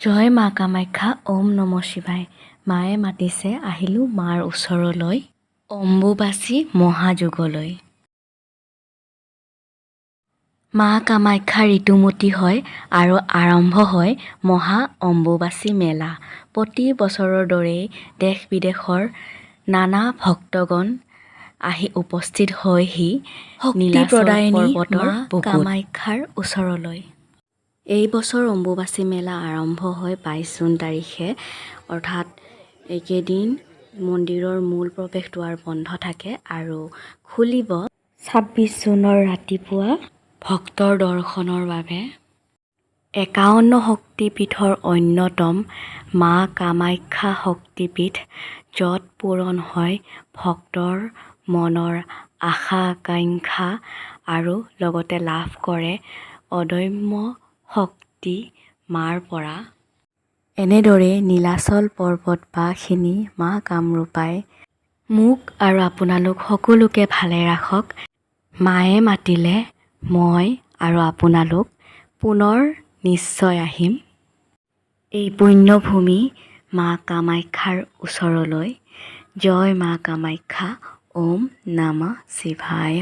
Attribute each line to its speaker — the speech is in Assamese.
Speaker 1: জয় মা কামাখ্যা ওম নম শিৱায়। মায়ে মাতিছে আহিলোঁ মাৰ ওচৰলৈ অম্বুবাচী মহাযুগলৈ। মা কামাখ্যা ঋতুমতী হয় আৰু আৰম্ভ হয় মহা অম্বুবাচী মেলা। প্ৰতি বছৰৰ দৰেই দেশ বিদেশৰ নানা ভক্তগণ আহি উপস্থিত হয়হি নীলাচল পৰ্বতৰ কামাখ্যাৰ ওচৰলৈ। এই বছৰ অম্বুবাচী মেলা আৰম্ভ হয় বাইছ জুন তাৰিখে। অৰ্থাৎ এইকেইদিন মন্দিৰৰ মূল প্ৰৱেশ দুৱাৰ বন্ধ থাকে আৰু খুলিব ছাব্বিছ জুনৰ ৰাতিপুৱা ভক্তৰ দৰ্শনৰ বাবে। একাৱন্ন শক্তিপীঠৰ অন্যতম মা কামাখ্যা শক্তিপীঠ য'ত পূৰণ হয় ভক্তৰ মনৰ আশা আকাংক্ষা আৰু লগতে লাভ কৰে অদম্য শক্তি মাৰ পৰা। এনেদৰে নীলাচল পৰ্বতবাসিনী মা কামৰূপাই। মোক আৰু আপোনালোক সকলোকে ভালে ৰাখক। মায়ে মাতিলে মই আৰু আপোনালোক পুনৰ নিশ্চয় আহিম। এই পুণ্যভূমি মা কামাখ্যাৰ ওচৰলৈ। জয় মা কামাখ্যা ওম নম শিৱায়।